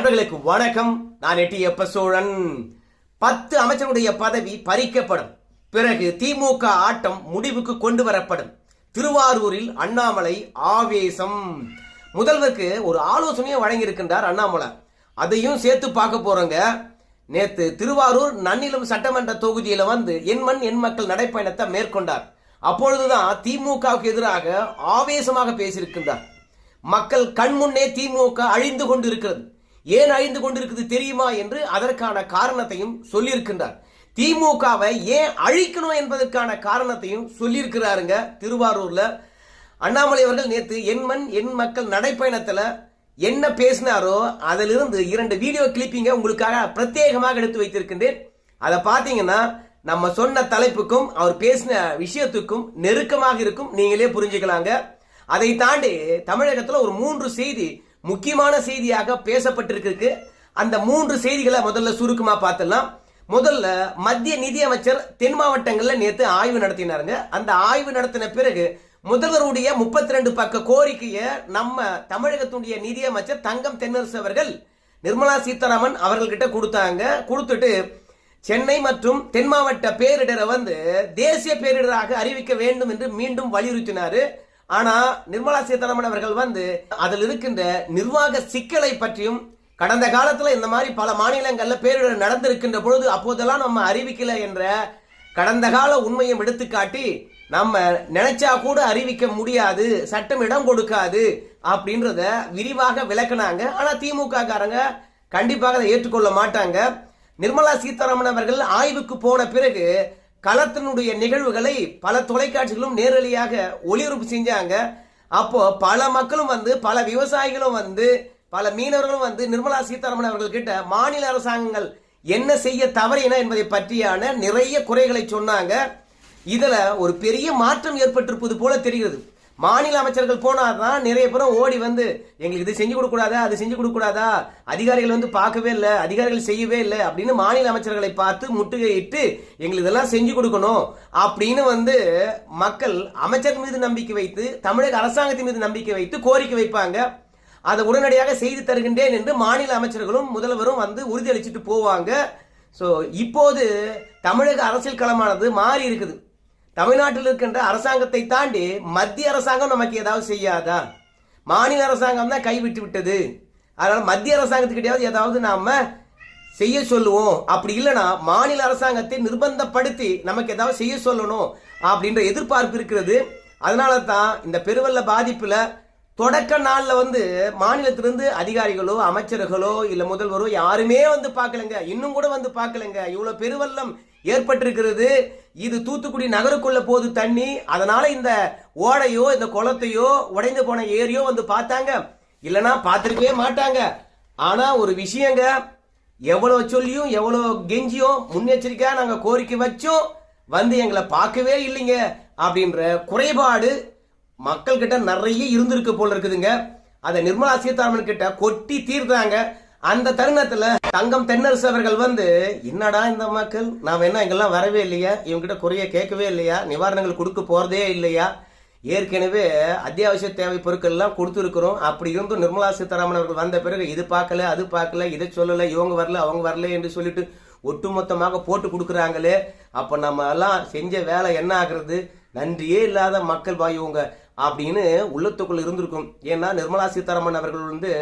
அன்பர்களுக்கு வணக்கம். நான் எட்டி எப்ப சோழன் பத்து அமைச்சருடைய பதவி பறிக்கப்படும். பிறகு திமுக ஆட்டம் முடிவுக்கு கொண்டு வரப்படும். திருவாரூரில் அண்ணாமலை ஆவேசம். முதல்வருக்கு ஒரு ஆலோசனையை வழங்கியிருக்கின்றார் அண்ணாமலை. அதையும் சேர்த்து பார்க்க போறோங்க. நேத்து திருவாரூர் நன்னிலும் சட்டமன்ற தொகுதியில வந்து என் மண் என் மக்கள் நடைப்பயணத்தை மேற்கொண்டார். அப்பொழுதுதான் திமுகவுக்கு எதிராக ஆவேசமாக பேசியிருக்கின்றார். மக்கள் கண்முன்னே திமுக அழிந்து கொண்டு இருக்கிறது ஏன் அழிந்து கொண்டிருக்குது தெரியுமா என்று அதற்கான காரணத்தையும் சொல்லியிருக்கின்றார். திமுகவை ஏன் அழிக்கணும் என்பதற்கான காரணத்தையும் சொல்லியிருக்கிறாருங்க திருவாரூர்ல. அண்ணாமலை அவர்கள் நேற்று என் மண் என் மக்கள் நடைப்பயணத்துல என்ன பேசினாரோ அதிலிருந்து இரண்டு வீடியோ கிளிப்பிங்க உங்களுக்காக பிரத்யேகமாக எடுத்து வைத்திருக்கின்றேன். அதை பார்த்தீங்கன்னா நம்ம சொன்ன தலைப்புக்கும் அவர் பேசின விஷயத்துக்கும் நெருக்கமாக இருக்கும். நீங்களே புரிஞ்சுக்கலாங்க. அதை தாண்டி தமிழகத்தில் ஒரு மூன்று செய்தி முக்கியமான செய்தியாக பேசப்பட்டிருக்கு அந்த மூன்று செய்திகளை முதல்ல சுருக்கமா பார்த்துடலாம். முதல்ல மத்திய நிதியமைச்சர் தென் மாவட்டங்களில் நேற்று ஆய்வு நடத்தினாருங்க. அந்த ஆய்வு நடத்தின பிறகு முதல்வருடைய முப்பத்தி ரெண்டு பக்க கோரிக்கையை நம்ம தமிழகத்துடைய நிதியமைச்சர் தங்கம் தென்னரசு அவர்கள் நிர்மலா சீதாராமன் அவர்கள்கிட்ட கொடுத்தாங்க. கொடுத்துட்டு சென்னை மற்றும் தென் மாவட்ட பேரிடரை வந்து தேசிய பேரிடராக அறிவிக்க வேண்டும் என்று மீண்டும் வலியுறுத்தினாரு. ஆனா நிர்மலா சீதாராமன் அவர்கள் வந்து அதில் இருக்கின்ற நிர்வாக சிக்கலை பற்றியும் கடந்த காலத்துல இந்த மாதிரி பல மாநிலங்கள்ல பேரிடர் நடந்திருக்கின்ற பொழுது அப்போதெல்லாம் நம்ம அறிவிக்கல என்ற கடந்த கால உண்மையும் எடுத்துக்காட்டி நம்ம நினைச்சா கூட அறிவிக்க முடியாது சட்டம் இடம் கொடுக்காது அப்படின்றத விரிவாக விளக்குனாங்க. ஆனா திமுக காரங்க கண்டிப்பாக அதை ஏற்றுக்கொள்ள மாட்டாங்க. நிர்மலா சீதாராமன் அவர்கள் ஆய்வுக்கு போன பிறகு களத்தினுடைய நிகழ்வுகளை பல தொலைக்காட்சிகளும் நேரடியாக ஒளிபரப்பு செஞ்சாங்க. அப்போ பல மக்களும் வந்து பல விவசாயிகளும் வந்து பல மீனவர்களும் வந்து நிர்மலா சீதாராமன் அவர்கள் கிட்ட மாநில அரசாங்கங்கள் என்ன செய்ய தவறின என்பதை பற்றியான நிறைய குறைகளை சொன்னாங்க. இதுல ஒரு பெரிய மாற்றம் ஏற்பட்டிருப்பது போல தெரிகிறது. மாநில அமைச்சர்கள் போனாதான் நிறைய பேரும் ஓடி வந்து எங்களுக்கு இது செஞ்சு கொடுக்க கூடாதா அது செஞ்சு கொடுக்கூடாதா அதிகாரிகள் வந்து பார்க்கவே இல்லை அதிகாரிகள் செய்யவே இல்லை அப்படின்னு மாநில அமைச்சர்களை பார்த்து முட்டுகையிட்டு எங்களுக்கு இதெல்லாம் செஞ்சு கொடுக்கணும் அப்படின்னு வந்து மக்கள் அமைச்சர் மீது நம்பிக்கை வைத்து தமிழக அரசாங்கத்தின் மீது நம்பிக்கை வைத்து கோரிக்கை வைப்பாங்க. அதை உடனடியாக செய்து தருகின்றேன் என்று மாநில அமைச்சர்களும் முதல்வரும் வந்து உறுதியளிச்சுட்டு போவாங்க. ஸோ இப்போது தமிழக அரசியல் களமானது மாறி இருக்குது. தமிழ்நாட்டில் இருக்கின்ற அரசாங்கத்தை தாண்டி மத்திய அரசாங்கம் நமக்கு ஏதாவது செய்யாதா? மாநில அரசாங்கம் தான் கைவிட்டு விட்டது. அதனால் மத்திய அரசாங்கத்துக்கிட்டையாவது ஏதாவது நாம் செய்ய சொல்லுவோம். அப்படி இல்லைன்னா மாநில அரசாங்கத்தை நிர்பந்தப்படுத்தி நமக்கு ஏதாவது செய்ய சொல்லணும் அப்படின்ற எதிர்பார்ப்பு இருக்கிறது. அதனால தான் இந்த பெருவெள்ள பாதிப்பில் தொடக்க நாளில் வந்து மாநிலத்திலிருந்து அதிகாரிகளோ அமைச்சர்களோ இல்லை முதல்வரோ யாருமே வந்து பார்க்கலங்க. இன்னும் கூட வந்து பார்க்கலங்க. இவ்வளோ பெருவெள்ளம் ஏற்பட்டிருக்கிறது. இது தூத்துக்குடி நகருக்குள்ள போது தண்ணி. அதனால இந்த ஓடையோ இந்த குளத்தையோ உடைந்து போன ஏரியோ வந்து பார்த்தாங்க. இல்லைன்னா பார்த்துருக்கவே மாட்டாங்க. ஆனா ஒரு விஷயங்க எவ்வளவு சொல்லியும் எவ்வளவு கெஞ்சியும் முன்னெச்சரிக்கையா நாங்க கோரிக்கை வச்சோம். வந்து எங்களை பார்க்கவே இல்லைங்க அப்படின்ற குறைபாடு மக்கள் கிட்ட நிறைய இருந்திருக்கு போல இருக்குதுங்க. அதை நிர்மலா சீதாராமன் கிட்ட கொட்டி தீர்த்தாங்க. அந்த தருணத்துல தங்கம் தென்னரசு அவர்கள் வந்து என்னடா இந்த மக்கள்? நாம் என்ன இங்கெல்லாம் வரவே இல்லையா? இவங்ககிட்ட குறைய கேட்கவே இல்லையா? நிவாரணங்கள் கொடுக்க போறதே இல்லையா? ஏற்கனவே அத்தியாவசிய தேவை பொருட்கள் எல்லாம் கொடுத்துருக்கிறோம். அப்படி இருந்தும் நிர்மலா சீதாராமன் அவர்கள் வந்த பிறகு இது பார்க்கல அது பார்க்கல இதை சொல்லல இவங்க வரல அவங்க வரல என்று சொல்லிட்டு ஒட்டுமொத்தமாக போட்டு கொடுக்குறாங்களே. அப்ப நம்ம எல்லாம் செஞ்ச வேலை என்ன ஆகுறது? நன்றியே இல்லாத மக்கள் வாயுவங்க அப்படின்னு உள்ளத்துக்குள்ள இருந்திருக்கும். ஏன்னா நிர்மலா சீதாராமன் அவர்கள் வந்து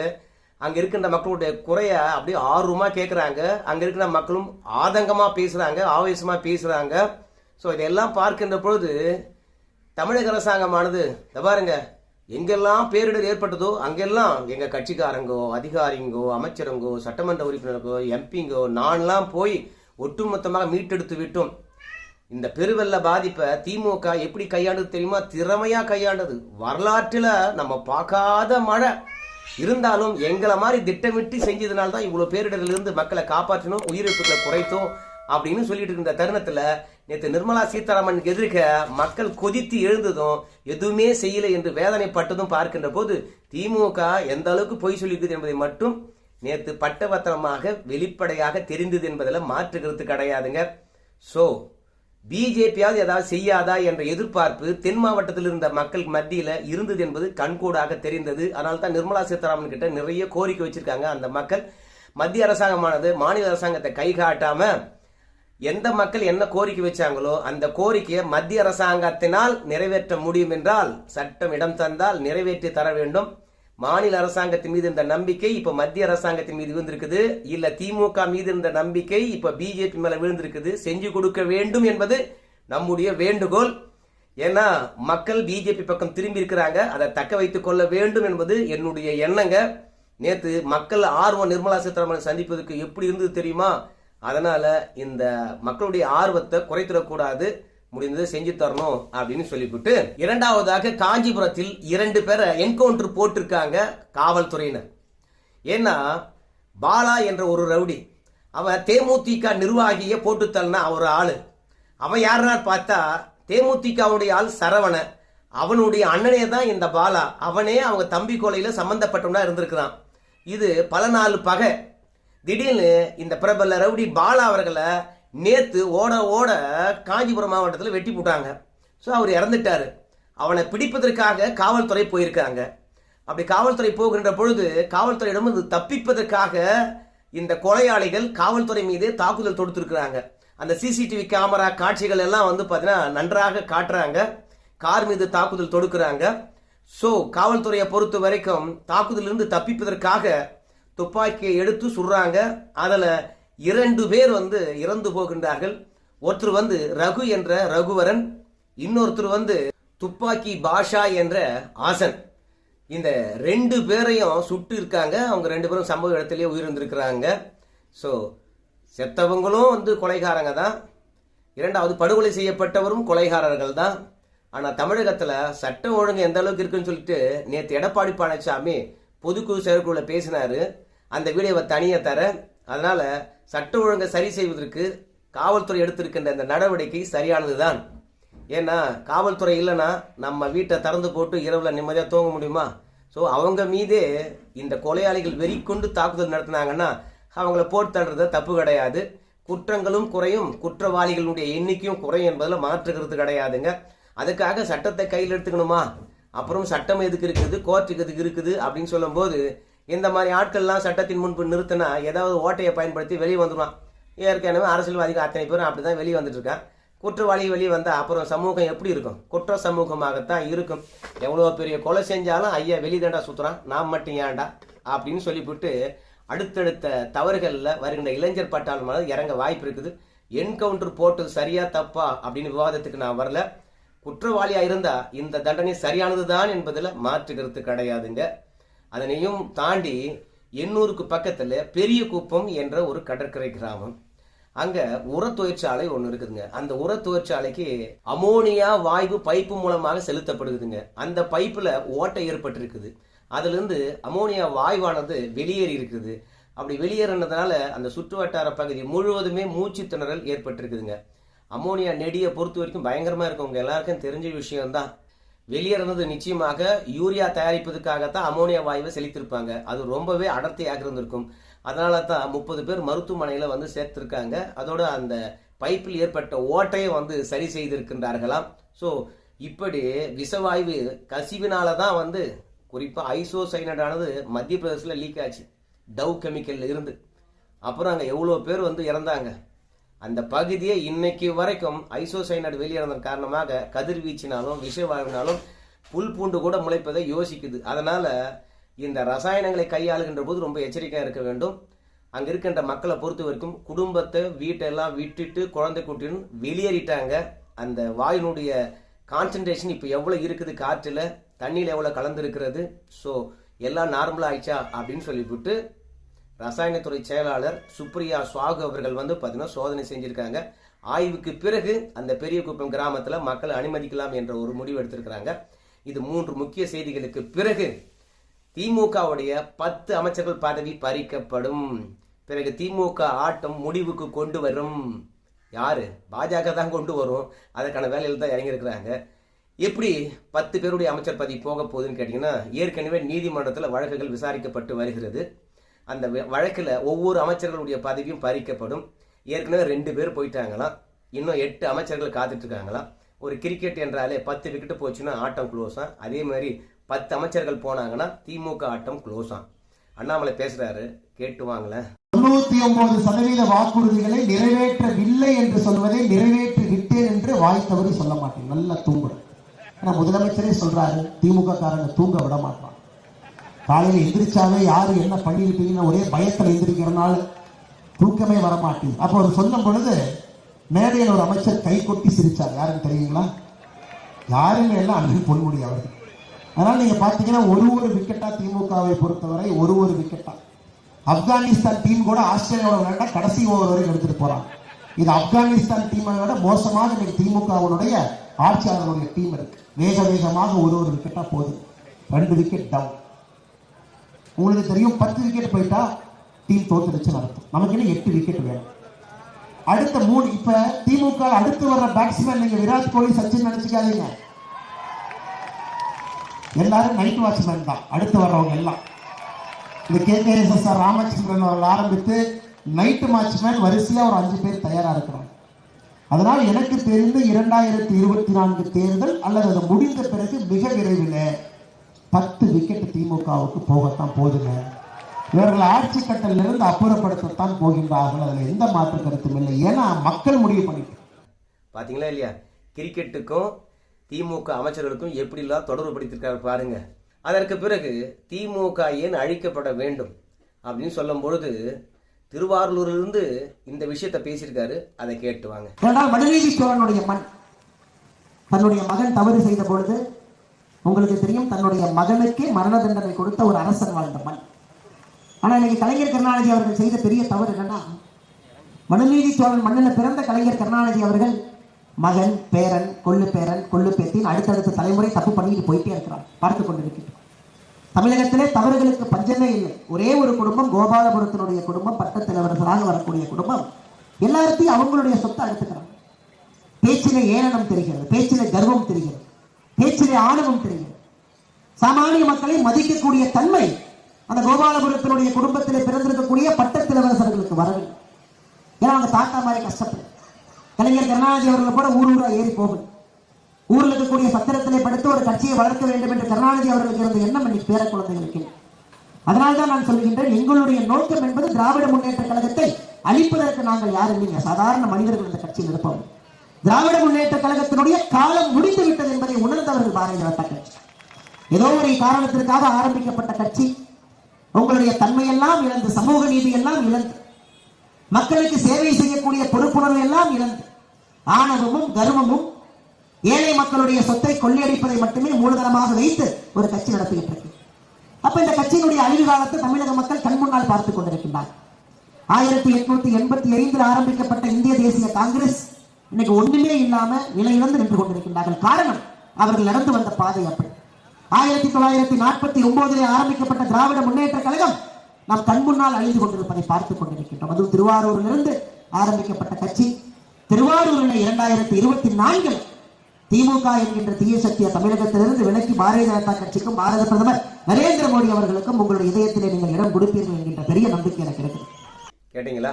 அங்கே இருக்கின்ற மக்களுடைய குறைய அப்படியே ஆர்வமாக கேட்குறாங்க அங்கே இருக்கிற மக்களும் ஆதங்கமாக பேசுகிறாங்க ஆவேசமாக பேசுகிறாங்க ஸோ இதெல்லாம் பார்க்கின்ற பொழுது தமிழக அரசாங்கமானது இந்த பாருங்க எங்கெல்லாம் பேரிடர் ஏற்பட்டதோ அங்கெல்லாம் எங்கள் கட்சிக்காரங்கோ அதிகாரிங்கோ அமைச்சருங்கோ சட்டமன்ற உறுப்பினருக்கோ எம்பிங்கோ நான்லாம் போய் ஒட்டுமொத்தமாக மீட்டெடுத்து விட்டோம். இந்த பெருவெள்ள பாதிப்பை திமுக எப்படி கையாண்டது தெரியுமா? திறமையாக கையாண்டது. வரலாற்றில் நம்ம பார்க்காத மழை. இருந்தாலும் எங்களை மாதிரி திட்டமிட்டு செஞ்சதுனால தான் இவ்வளோ பேரிடரிலிருந்து மக்களை காப்பாற்றணும் உயிரிழப்புகளை குறைத்தோம் அப்படின்னு சொல்லிட்டு இருந்த தருணத்தில் நேற்று நிர்மலா சீதாராமன் எதிர்க்க மக்கள் கொதித்து எழுந்ததும் எதுவுமே செய்யலை என்று வேதனைப்பட்டதும் பார்க்கின்ற போது திமுக எந்த அளவுக்கு பொய் சொல்லியிருக்குது என்பதை மட்டும் நேற்று பட்டபத்திரமாக வெளிப்படையாக தெரிந்தது என்பதில் மாற்று கருத்து கிடையாதுங்க. ஸோ பிஜேபியாவது ஏதாவது செய்யாதா என்ற எதிர்பார்ப்பு தென் மாவட்டத்தில் இருந்த மக்கள் மத்தியில் இருந்தது என்பது கண்கூடாக தெரிந்தது. அதனால தான் நிர்மலா சீதாராமன் கிட்ட நிறைய கோரிக்கை வச்சிருக்காங்க அந்த மக்கள். மத்திய அரசாங்கமானது மாநில அரசாங்கத்தை கை காட்டாம எந்த மக்கள் என்ன கோரிக்கை வச்சாங்களோ அந்த கோரிக்கையை மத்திய அரசாங்கத்தினால் நிறைவேற்ற முடியும் என்றால் சட்டம் இடம் தந்தால் நிறைவேற்றி தர வேண்டும். மாநில அரசாங்கத்தின் மீது இருந்த நம்பிக்கை இப்ப மத்திய அரசாங்கத்தின் மீது விழுந்திருக்குது. இல்ல திமுக மீது இருந்த நம்பிக்கை இப்ப பிஜேபி மேல விழுந்திருக்குது. செஞ்சு கொடுக்க வேண்டும் என்பது நம்முடைய வேண்டுகோள். ஏன்னா மக்கள் பிஜேபி பக்கம் திரும்பி இருக்கிறாங்க. அதை தக்க வைத்துக் கொள்ள வேண்டும் என்பது என்னுடைய எண்ணங்க. நேத்து மக்கள் ஆர்வம் நிர்மலா சீதாராமன் சந்திப்பதற்கு எப்படி இருந்தது தெரியுமா? அதனால இந்த மக்களுடைய ஆர்வத்தை குறைத்திடக்கூடாது. முடிந்ததை செஞ்சு தரணும் அப்படின்னு சொல்லிவிட்டு இரண்டாவதாக காஞ்சிபுரத்தில் இரண்டு பேரை என்கவுண்டர் போட்டிருக்காங்க காவல்துறையினர். ஏன்னா பாலா என்ற ஒரு ரவுடி அவன் தேமுதிக நிர்வாகியை போட்டு ஒரு ஆள். அவன் யாருன்னா பார்த்தா தேமுதிகவுடைய ஆள் சரவண அவனுடைய அண்ணனே தான் இந்த பாலா. அவனே அவங்க தம்பி கொலையில் சம்மந்தப்பட்டவனாக இருந்திருக்கிறான். இது பல நாள் பகை. திடீர்னு இந்த பிரபல ரவுடி பாலா அவர்களை நேற்று ஓட ஓட காஞ்சிபுரம் மாவட்டத்தில் வெட்டி போட்டாங்க. ஸோ அவர் இறந்துட்டாரு. அவனை பிடிப்பதற்காக காவல்துறை போயிருக்காங்க. அப்படி காவல்துறை போகின்ற பொழுது காவல்துறையிடம் இது தப்பிப்பதற்காக இந்த கொலையாளிகள் காவல்துறை மீது தாக்குதல் தொடுத்திருக்கிறாங்க. அந்த சிசிடிவி கேமரா காட்சிகள் எல்லாம் வந்து பார்த்தீங்கன்னா நன்றாக காட்டுறாங்க. கார் மீது தாக்குதல் தொடுக்கிறாங்க. ஸோ காவல்துறையை பொறுத்த வரைக்கும் தாக்குதலிருந்து தப்பிப்பதற்காக துப்பாக்கியை எடுத்து சுடுறாங்க. அதில் இரண்டு பேர் வந்து இறந்து போகின்றார்கள். ஒருத்தர் வந்து ரகு என்ற ரகுவரன் இன்னொருத்தர் வந்து துப்பாக்கி பாஷா என்ற ஆசன். இந்த ரெண்டு பேரையும் சுட்டு இருக்காங்க. அவங்க ரெண்டு பேரும் சம்பவ இடத்துலயே உயிரிழந்திருக்கிறாங்க. ஸோ செத்தவங்களும் வந்து கொலைகாரங்க தான். இரண்டாவது படுகொலை செய்யப்பட்டவரும் கொலைகாரர்கள் தான். ஆனால் தமிழகத்தில் சட்டம் ஒழுங்கு எந்த அளவுக்கு இருக்குன்னு சொல்லிட்டு நேற்று எடப்பாடி பழனிசாமி பொதுக்குழு செயற்குழுல பேசினார். அந்த வீடியோவை தனியாக தர அதனால் சட்ட ஒழுங்கை சரி செய்வதற்கு காவல்துறை எடுத்திருக்கின்ற இந்த நடவடிக்கை சரியானது தான் ஏன்னா காவல்துறை இல்லைன்னா நம்ம வீட்டை திறந்து போட்டு இரவில் நிம்மதியாக தூங்க முடியுமா? ஸோ அவங்க மீதே இந்த கொலையாளிகள் வெறி கொண்டு தாக்குதல் நடத்தினாங்கன்னா அவங்கள போட்டு தள்ளுறது தப்பு கிடையாது. குற்றங்களும் குறையும். குற்றவாளிகளுடைய எண்ணிக்கையும் குறையும் என்பதில் மாற்றுக்கிறது கிடையாதுங்க. அதுக்காக சட்டத்தை கையில் எடுத்துக்கணுமா? அப்புறம் சட்டம் எதுக்கு இருக்குது? கோர்ட்டுக்கு எதுக்கு இருக்குது? அப்படின்னு சொல்லும்போது இந்த மாதிரி ஆட்கள்லாம் சட்டத்தின் முன்பு நிறுத்தினா ஏதாவது ஓட்டையை பயன்படுத்தி வெளியே வந்துடுவான் ஏற்கனவே அரசியல்வாதிகள் அத்தனை பேரும் அப்படி தான் வெளியே வந்துட்டுருக்கான் குற்றவாளி வெளியே வந்தால் அப்புறம் சமூகம் எப்படி இருக்கும்? குற்ற சமூகமாகத்தான் இருக்கும். எவ்வளோ பெரிய கொலை செஞ்சாலும் ஐயா வெளியதாண்டா சுற்றுறான் நான் மட்டும் ஏன்டா? அப்படின்னு சொல்லிவிட்டு அடுத்தடுத்த தவறுகளில் வருகின்ற இளைஞர் பட்டாளமாக இறங்க வாய்ப்பு இருக்குது. என்கவுண்டர் போட்டது சரியா தப்பா அப்படின்னு விவாதத்துக்கு நான் வரல. குற்றவாளியாக இருந்தால் இந்த தண்டனை சரியானது தான் என்பதில் மாற்று கருத்து கிடையாதுங்க. அதனையும் தாண்டி எண்ணூருக்கு பக்கத்தில் பெரிய குப்பம் என்ற ஒரு கடற்கரை கிராமம். அங்கே உர தொழிற்சாலை ஒன்று இருக்குதுங்க. அந்த உர தொழிற்சாலைக்கு அமோனியா வாயு பைப்பு மூலமாக செலுத்தப்படுகுதுங்க அந்த பைப்பில் ஓட்டை ஏற்பட்டிருக்குது. அதுலேருந்து அமோனியா வாயுவானது வெளியேறி இருக்குது. அப்படி வெளியேறினதுனால அந்த சுற்று வட்டார பகுதி முழுவதுமே மூச்சு திணறல் ஏற்பட்டிருக்குதுங்க. அமோனியா நெடியை பொறுத்த வரைக்கும் பயங்கரமாக இருக்கவங்க எல்லாருக்கும் தெரிஞ்ச விஷயம்தான். வெளியேறினது நிச்சயமாக யூரியா தயாரிப்பதற்காகத்தான் அமோனியா வாயுவை செலுத்திருப்பாங்க அது ரொம்பவே அடர்த்தியாக இருந்திருக்கும் அதனால தான் முப்பது பேர் மருத்துவமனையில் வந்து சேர்த்துருக்காங்க. அதோட அந்த பைப்பில் ஏற்பட்ட ஓட்டையை வந்து சரி செய்திருக்கின்றார்களாம். ஸோ இப்படி விஷவாயு கசிவினால தான் வந்து குறிப்பாக ஐசோசைனடானது மத்திய பிரதேசில் லீக் ஆச்சு. டவ் கெமிக்கல்ல இருந்து. அப்புறம் அங்கே எவ்வளோ பேர் வந்து இறந்தாங்க? அந்த பகுதியை இன்னைக்கு வரைக்கும் ஐசோசைனட் வெளியேறதன் காரணமாக கதிர்வீச்சினாலும் விஷவாயுவினாலும் புல் பூண்டு கூட முளைப்பதை யோசிக்குது. அதனால இந்த ரசாயனங்களை கையாளுகின்ற போது ரொம்ப எச்சரிக்கையாக இருக்க வேண்டும். அங்கே இருக்கின்ற மக்களை பொறுத்த வரைக்கும் குடும்பத்தை வீட்டெல்லாம் விட்டுட்டு குழந்தை குட்டின்னு வெளியேறிட்டாங்க. அந்த வாயினுடைய கான்சன்ட்ரேஷன் இப்போ எவ்வளோ இருக்குது காற்றில்? தண்ணியில் எவ்வளோ கலந்துருக்கிறது? ஸோ எல்லாம் நார்மலாக ஆயிடுச்சா? அப்படின்னு சொல்லிவிட்டு ரசாயனத்துறை செயலாளர் சுப்ரியா சுவாகு அவர்கள் வந்து பார்த்தீங்கன்னா சோதனை செஞ்சிருக்காங்க. ஆய்வுக்கு பிறகு அந்த பெரிய குப்பம் கிராமத்தில் மக்களை அனுமதிக்கலாம் என்ற ஒரு முடிவு எடுத்திருக்கிறாங்க. இது மூன்று முக்கிய செய்திகளுக்கு பிறகு திமுகவுடைய பத்து அமைச்சர்கள் பதவி பறிக்கப்படும். பிறகு திமுக ஆட்டம் முடிவுக்கு கொண்டு வரும். யாரு? பாஜக தான் கொண்டு வரும். அதற்கான வேலையில் தான் இறங்கியிருக்கிறாங்க. எப்படி பத்து பேருடைய அமைச்சர் பதவி போக போகுதுன்னு கேட்டிங்கன்னா ஏற்கனவே நீதிமன்றத்தில் வழக்குகள் விசாரிக்கப்பட்டு வருகிறது. அந்த வழக்கில் ஒவ்வொரு அமைச்சர்களுடைய பதவியும் பறிக்கப்படும். ஏற்கனவே ரெண்டு பேர் போயிட்டாங்களாம் இன்னும் எட்டு அமைச்சர்கள் காத்துட்ருக்காங்களாம் ஒரு கிரிக்கெட் என்றாலே பத்து விக்கெட் போச்சுன்னா ஆட்டம் க்ளோஸாம் அதே மாதிரி பத்து அமைச்சர்கள் போனாங்கன்னா திமுக ஆட்டம் க்ளோஸாம் அண்ணாமலை பேசுறாரு கேட்டு வாங்களேன். தொண்ணூத்தி ஒன்பது சதவீத வாக்குறுதிகளை நிறைவேற்றவில்லை என்று சொல்வதை நிறைவேற்றி விட்டேன் என்று வாய் தவறி சொல்ல மாட்டேன். நல்லா தூங்குறேன். ஆனால் முதலமைச்சரே சொல்றாரு திமுக காரங்க தூங்க விட மாட்டான். காலையில் எந்திரிச்சாவே யாரு என்ன பண்ணியிருப்பீங்கன்னு ஒரே பயத்தில் எந்திரிக்கிறனால தூக்கமே வர மாட்டேங்குது அப்போ அவர் சொல்லும் பொழுது மேடையில் ஒரு அமைச்சர் கை கொட்டி சிரிச்சார். யாருன்னு தெரியுங்களா? யாருமே எல்லாம் அண்ணன் பொன்முடி அவர். அதனால நீங்க பாத்தீங்கன்னா ஒரு ஒரு விக்கெட்டா திமுகவை பொறுத்தவரை ஒரு ஒரு விக்கெட்டா ஆப்கானிஸ்தான் டீம் கூட ஆஸ்திரேலியாவோட விளையாண்டா கடைசி ஓவர் வரைக்கும் எடுத்துட்டு போறாங்க. இது ஆப்கானிஸ்தான் டீமை விட மோசமாக இன்னைக்கு திமுகவுடைய ஆட்சியாளர்களுடைய டீம் இருக்கு. வேக வேகமாக ஒரு ஒரு விக்கெட்டா போகுது. ரெண்டு விக்கெட் டவுன் உங்களுக்கு தெரியும் பத்து விக்கெட் போயிட்டா டீம் தோத்துடுச்சு நடத்தும் நமக்கு இன்னும் எட்டு விக்கெட் வேணும். அடுத்த மூணு இப்ப திமுக அடுத்து வர்ற பேட்ஸ்மேன் நீங்க விராட் கோலி சச்சின் நினைச்சுக்காதீங்க. எல்லாரும் நைட் வாட்ச்மேன் தான். அடுத்து வர்றவங்க எல்லாம். இந்த K. K. S. S. R. Ramachandran அவர்கள் ஆரம்பித்து நைட்டு வாட்ச்மேன் வரிசையா ஒரு அஞ்சு பேர் தயாரா இருக்கிறாங்க. அதனால் எனக்கு தெரிந்து இரண்டாயிரத்தி இருபத்தி நான்கு தேர்தல் அல்லது அது முடிந்த பிறகு மிக விரைவில் பத்து விக்கெட் திமுகவுக்கு போகத்தான் போதுங்க. இவர்கள் ஆட்சி கட்டலிலிருந்து அப்புறப்படுத்தத்தான் போகின்றார்கள். அதில் எந்த மாற்று கருத்தும் இல்லை. ஏன்னா மக்கள் முடிவு பண்ணிட்டு. பாத்தீங்களா இல்லையா? கிரிக்கெட்டுக்கும் திமுக அமைச்சர்களுக்கும் எப்படிலாம் தொடர்பு படுத்திருக்காரு பாருங்க. அதற்கு பிறகு திமுக ஏன் அழிக்கப்பட வேண்டும்? அப்படின்னு சொல்லும் பொழுது திருவாரூரிலிருந்து இந்த விஷயத்தை பேசியிருக்காரு. அதை கேட்டு வாங்க. ஏனென்றால் மனுநீதி சோழனுடைய மண். தன்னுடைய மகன் தவறு செய்த பொழுது உங்களுக்கு தெரியும் தன்னுடைய மகனுக்கே மரண தண்டனை கொடுத்த ஒரு அரசன் வாழ்ந்த மண் ஆனா இன்னைக்கு கலைஞர் கருணாநிதி அவர்கள் செய்த பெரிய தவறு என்னன்னா மனுநீதி சோழன் மண்ணில் பிறந்த கலைஞர் கருணாநிதி அவர்கள் மகன் பேரன் கொள்ளு பேரன் கொள்ளு பேத்தின் அடுத்தடுத்த தலைமுறை தப்பு பண்ணிட்டு போயிட்டே இருக்கிறார் பார்த்து கொண்டிருக்கிறோம் தமிழகத்திலே தவறுகளுக்கு பஞ்சமே இல்லை. ஒரே ஒரு குடும்பம் கோபாலபுரத்தினுடைய குடும்பம் பட்டத்திலவர்களாக வரக்கூடிய குடும்பம். எல்லாத்தையும் அவங்களுடைய சொத்தை எடுத்துக்கிறாங்க பேச்சிலே ஏளனம் தெரிகிறது பேச்சிலே கர்வம் தெரிகிறது. பேச்சிலே ஆணவம் தெரியும். சாமானிய மக்களை மதிக்கக்கூடிய தன்மை அந்த கோபாலபுரத்தினுடைய குடும்பத்திலே பிறந்திருக்கக்கூடிய பட்டத்திலவரசர்களுக்கு வரவில்லை. ஏன்னா அவங்க தாத்தா மாதிரி கஷ்டப்படும் கலைஞர் கருணாநிதி அவர்கள் கூட ஊர் ஊரா ஏறி போகும் ஊரில் இருக்கக்கூடிய சத்திரத்திலே படுத்து ஒரு கட்சியை வளர்க்க வேண்டும் என்று கருணாநிதி அவர்களுக்கு இருந்த எண்ணம் இன்னைக்கு பேர குழந்தைகளுக்கு. இல்லை. அதனால்தான் நான் சொல்கின்றேன் எங்களுடைய நோக்கம் என்பது திராவிட முன்னேற்ற கழகத்தை அழிப்பதற்கு நாங்கள் யாரும் இல்லைங்க. சாதாரண மனிதர்கள் இந்த கட்சியில் இருப்பவர்கள். திராவிட முன்னேற்ற கழகத்தினுடைய காலம் முடிந்து விட்டது என்பதை உணர்ந்தவர்கள் பாரதிய ஜனதா கட்சி. ஏதோ ஒரு காரணத்திற்காக ஆரம்பிக்கப்பட்ட கட்சி உங்களுடைய தன்மையெல்லாம் இழந்து சமூக நீதி எல்லாம் இழந்து மக்களுக்கு சேவை செய்யக்கூடிய பொறுப்புணர்வு எல்லாம் இழந்து ஆணவமும் கர்வமும் ஏழை மக்களுடைய சொத்தை கொள்ளையடிப்பதை மட்டுமே மூலதனமாக வைத்து ஒரு கட்சி நடத்திட்டு இருக்கு. அப்ப இந்த கட்சியினுடைய அழிவு காலத்தை தமிழக மக்கள் கண் முன்னால் பார்த்துக் கொண்டிருக்கின்றார் ஆயிரத்தி எட்நூத்தி எண்பத்தி ஐந்தில் ஆரம்பிக்கப்பட்ட இந்திய தேசிய காங்கிரஸ் இன்னைக்கு ஒண்ணுமே இல்லாம நிலையிழந்து நின்று கொண்டிருக்கின்றார்கள். காரணம் அவர்கள் நடந்து வந்த பாதை அப்படி. ஆயிரத்தி தொள்ளாயிரத்தி நாற்பத்தி ஒன்பதிலே ஆரம்பிக்கப்பட்ட திராவிட முன்னேற்ற கழகம் நாம் கண் முன்னால் அழிந்து கொண்டிருப்பதை பார்த்துக் கொண்டிருக்கின்றோம். அதுவும் திருவாரூரிலிருந்து ஆரம்பிக்கப்பட்ட கட்சி. திருவாரூரில் இரண்டாயிரத்தி இருபத்தி நான்கில் திமுக என்கின்ற தீய சக்தியை தமிழகத்திலிருந்து விலக்கி பாரதிய ஜனதா கட்சிக்கும் பாரத பிரதமர் நரேந்திர மோடி அவர்களுக்கும் உங்களுடைய இதயத்திலே நீங்கள் இடம் கொடுப்பீர்கள் என்கின்ற பெரிய நம்பிக்கை எனக்கு இருக்குது. கேட்டீங்களா?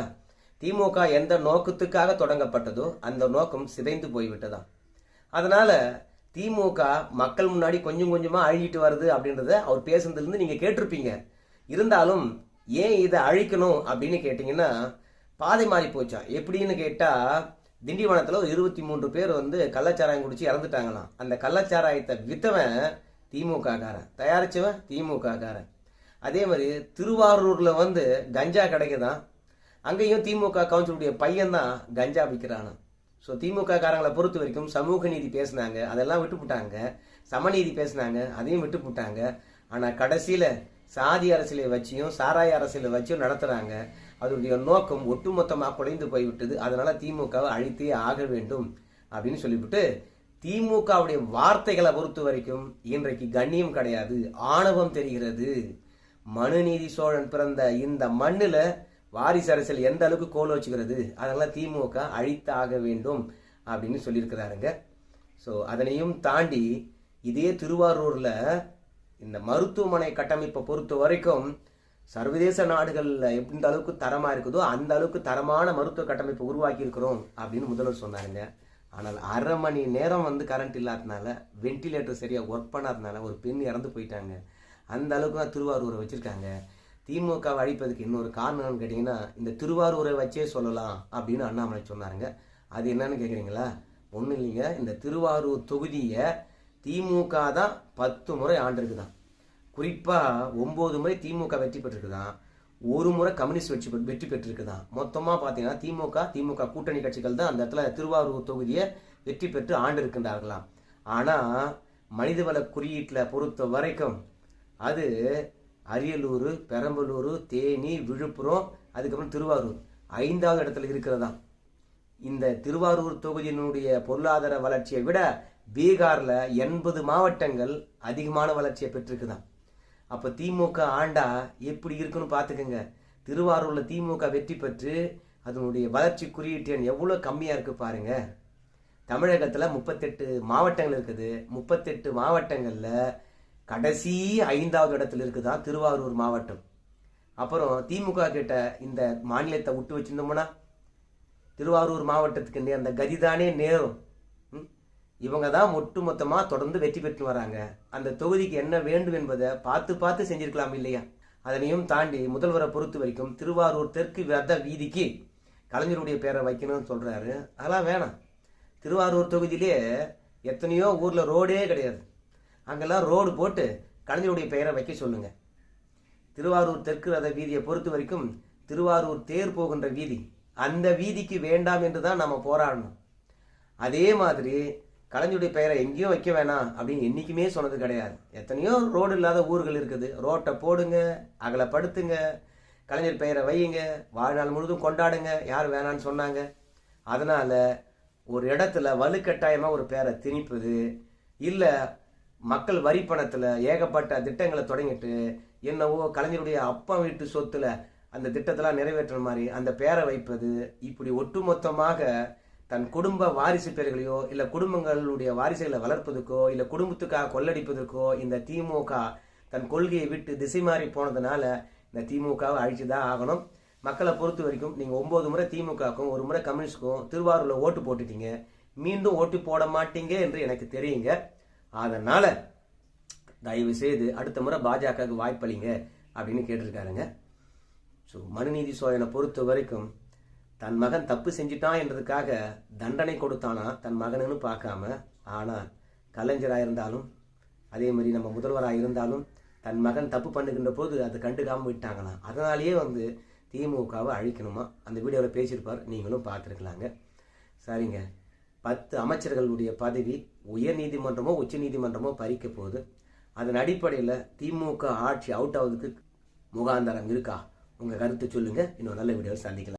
திமுக எந்த நோக்கத்துக்காக தொடங்கப்பட்டதோ அந்த நோக்கம் சிதைந்து போய்விட்டதா? அதனால திமுக மக்கள் முன்னாடி கொஞ்சம் கொஞ்சமா அழிஞ்சிட்டு வருது அப்படின்றத அவர் பேசுனதுலேருந்து நீங்க கேட்டிருப்பீங்க. இருந்தாலும் ஏன் இதை அழிக்கணும் அப்படின்னு கேட்டிங்கன்னா பாதை மாறி போச்சா? எப்படின்னு கேட்டா திண்டிவனத்தில் ஒரு இருபத்தி மூன்று பேர் வந்து கள்ளச்சாராயம் குடிச்சு இறந்துட்டாங்களாம். அந்த கள்ளச்சாராயத்தை வித்தவன் திமுக காரன் தயாரிச்சவன் திமுக காரன் அதே மாதிரி திருவாரூர்ல வந்து கஞ்சா கிடைக்குதான் அங்கேயும் திமுக கவுன்சிலுடைய பையன் தான் கஞ்சா விற்கிறானா? ஸோ திமுக காரங்களை பொறுத்த வரைக்கும் சமூக நீதி பேசினாங்க அதெல்லாம் விட்டுப்புட்டாங்க சமநீதி பேசினாங்க அதையும் விட்டுப்புட்டாங்க ஆனால் கடைசியில் சாதி அரசியலை வச்சியும் சாராய அரசியலை வச்சியும் நடத்துகிறாங்க அதனுடைய நோக்கம் ஒட்டுமொத்தமாக குறைந்து போய்விட்டது. அதனால் திமுகவை அழித்தே ஆக வேண்டும் அப்படின்னு சொல்லிவிட்டு திமுகவுடைய வார்த்தைகளை பொறுத்த வரைக்கும் இன்றைக்கு கண்ணியம் கிடையாது ஆணவம் தெரிகிறது. மனுநீதி சோழன் பிறந்த இந்த மண்ணில் வாரிசு அரசியல் எந்த அளவுக்கு கோல் வச்சுக்கிறது? அதெல்லாம் திமுக அழித்து ஆக வேண்டும் அப்படின்னு சொல்லியிருக்கிறாருங்க. ஸோ அதனையும் தாண்டி இதே திருவாரூரில் இந்த மருத்துவமனை கட்டமைப்பை பொறுத்த வரைக்கும் சர்வதேச நாடுகளில் எந்த அளவுக்கு தரமாக இருக்குதோ அந்த அளவுக்கு தரமான மருத்துவ கட்டமைப்பை உருவாக்கி இருக்கிறோம் அப்படின்னு முதல்வர் சொன்னாருங்க. ஆனால் அரை மணி நேரம் வந்து கரண்ட் இல்லாததுனால வென்டிலேட்டர் சரியாக ஒர்க் பண்ணாதனால ஒரு பெண் இறந்து போயிட்டாங்க. அந்த அளவுக்கு தான் திருவாரூரை வச்சுருக்காங்க. திமுகவை அழிப்பதுக்கு இன்னொரு காரணம்னு கேட்டிங்கன்னா இந்த திருவாரூரை வச்சே சொல்லலாம் அப்படின்னு அண்ணாமலை சொன்னாருங்க. அது என்னன்னு கேட்குறீங்களா ஒன்றும் இல்லைங்க. இந்த திருவாரூர் தொகுதியை திமுக தான் பத்து முறை ஆண்டிருக்குதான். குறிப்பாக ஒம்பது முறை திமுக வெற்றி பெற்றிருக்குதான். ஒரு முறை கம்யூனிஸ்ட் வெற்றி பெற் வெற்றி பெற்றிருக்குதான். மொத்தமாக பார்த்தீங்கன்னா திமுக திமுக கூட்டணி கட்சிகள் தான் அந்த இடத்துல திருவாரூர் தொகுதியை வெற்றி பெற்று ஆண்டு இருக்கின்றார்களாம் ஆனால் மனிதவள குறியீட்டில் பொறுத்த வரைக்கும் அது அரியலூர் பெரம்பலூர் தேனி விழுப்புரம் அதுக்கப்புறம் திருவாரூர். ஐந்தாவது இடத்துல இருக்கிறதா? இந்த திருவாரூர் தொகுதியினுடைய பொருளாதார வளர்ச்சியை விட பீகாரில் எண்பது மாவட்டங்கள் அதிகமான வளர்ச்சியை பெற்றிருக்குதான் அப்போ திமுக ஆண்டா எப்படி இருக்குன்னு பார்த்துக்கோங்க. திருவாரூரில் திமுக வெற்றி பெற்று அதனுடைய வளர்ச்சி குறியீட்டு எண் கம்மியாக இருக்குது இருக்கு பாருங்க. தமிழகத்தில் முப்பத்தெட்டு மாவட்டங்கள் இருக்குது. முப்பத்தெட்டு மாவட்டங்களில் கடைசி ஐந்தாவது இடத்துல இருக்குதா? திருவாரூர் மாவட்டம். அப்புறம் திமுக கிட்ட இந்த மாநிலத்தை விட்டு வச்சிருந்தோம்னா திருவாரூர் மாவட்டத்துக்கு அந்த கதிதானே நேரும். ம்? இவங்க தான் ஒட்டுமொத்தமாக தொடர்ந்து வெற்றி பெற்று வராங்க. அந்த தொகுதிக்கு என்ன வேண்டும் என்பதை பார்த்து பார்த்து செஞ்சிருக்கலாம் இல்லையா? அதனையும் தாண்டி முதல்வரை பொறுத்த வரைக்கும் திருவாரூர் தெற்கு வத வீதிக்கு கலைஞருடைய பேரை வைக்கணும்னு சொல்கிறாரு அதெல்லாம் வேணாம். திருவாரூர் தொகுதியிலே எத்தனையோ ஊரில் ரோடே கிடையாது. அங்கெல்லாம் ரோடு போட்டு கலைஞருடைய பெயரை வைக்க சொல்லுங்க. திருவாரூர் தெற்கு ரத வீதியை பொறுத்த வரைக்கும் திருவாரூர் தேர் போகின்ற வீதி அந்த வீதிக்கு வேண்டாம் என்று தான் நம்ம போராடணும். அதே மாதிரி கலைஞருடைய பெயரை எங்கேயும் வைக்க வேணாம் அப்படின்னு என்றைக்குமே சொன்னது கிடையாது. எத்தனையோ ரோடு இல்லாத ஊர்கள் இருக்குது. ரோட்டை போடுங்க அகலப்படுத்துங்க கலைஞர் பெயரை வையுங்க வாழ்நாள் முழுதும் கொண்டாடுங்க யார் வேணான்னு சொன்னாங்க. அதனால் ஒரு இடத்துல வலுக்கட்டாயமாக ஒரு பேரை திணிப்பது இல்லை மக்கள் வரி பணத்தில் ஏகப்பட்ட திட்டங்களை தொடங்கிட்டு என்னவோ கலைஞருடைய அப்பா வீட்டு சொத்தில் அந்த திட்டத்தெல்லாம் நிறைவேற்றுற மாதிரி அந்த பேரை வைப்பது இப்படி ஒட்டுமொத்தமாக தன் குடும்ப வாரிசு பேர்களையோ இல்லை குடும்பங்களுடைய வாரிசுகளை வளர்ப்பதற்கோ இல்லை குடும்பத்துக்காக கொள்ளடிப்பதற்கோ இந்த திமுக தன் கொள்கையை விட்டு திசை மாறி போனதுனால இந்த திமுகவை அழிச்சுதான் ஆகணும். மக்களை பொறுத்த வரைக்கும் நீங்கள் ஒம்பது முறை திமுகவுக்கும் ஒரு முறை கம்யூனிஸ்டுக்கும் திருவாரூரில் ஓட்டு போட்டுட்டீங்க. மீண்டும் ஓட்டு போட மாட்டீங்க என்று எனக்கு தெரியுங்க. அதனால் தயவு செய்து அடுத்த முறை பாஜகவுக்கு வாய்ப்பளிங்க அப்படின்னு கேட்டிருக்காருங்க. ஸோ மனுநீதி சோழனை பொறுத்த வரைக்கும் தன் மகன் தப்பு செஞ்சிட்டான் என்றதுக்காக தண்டனை கொடுத்தானா தன் மகனுன்னு பார்க்காம ஆனால் கலைஞராக இருந்தாலும் அதே மாதிரி நம்ம முதல்வராக இருந்தாலும் தன் மகன் தப்பு பண்ணுகின்ற போது அது கண்டுக்காமல் விட்டாங்களாம் அதனாலேயே வந்து திமுகவை அழிக்கணுமா? அந்த வீடியோவில் பேசியிருப்பார். நீங்களும் பார்த்துருக்கலாங்க. சரிங்க. பத்து அமைச்சர்களுடைய பதவி உயர் நீதிமன்றமோ உச்ச நீதிமன்றமோ பறிக்க போகுது. அதன் அடிப்படையில் திமுக ஆட்சி அவுட் ஆகுறதுக்கு முகாந்தரம் இருக்கா? உங்கள் கருத்தை சொல்லுங்கள் இன்னொரு நல்ல வீடியோவில் சந்திக்கலாம்.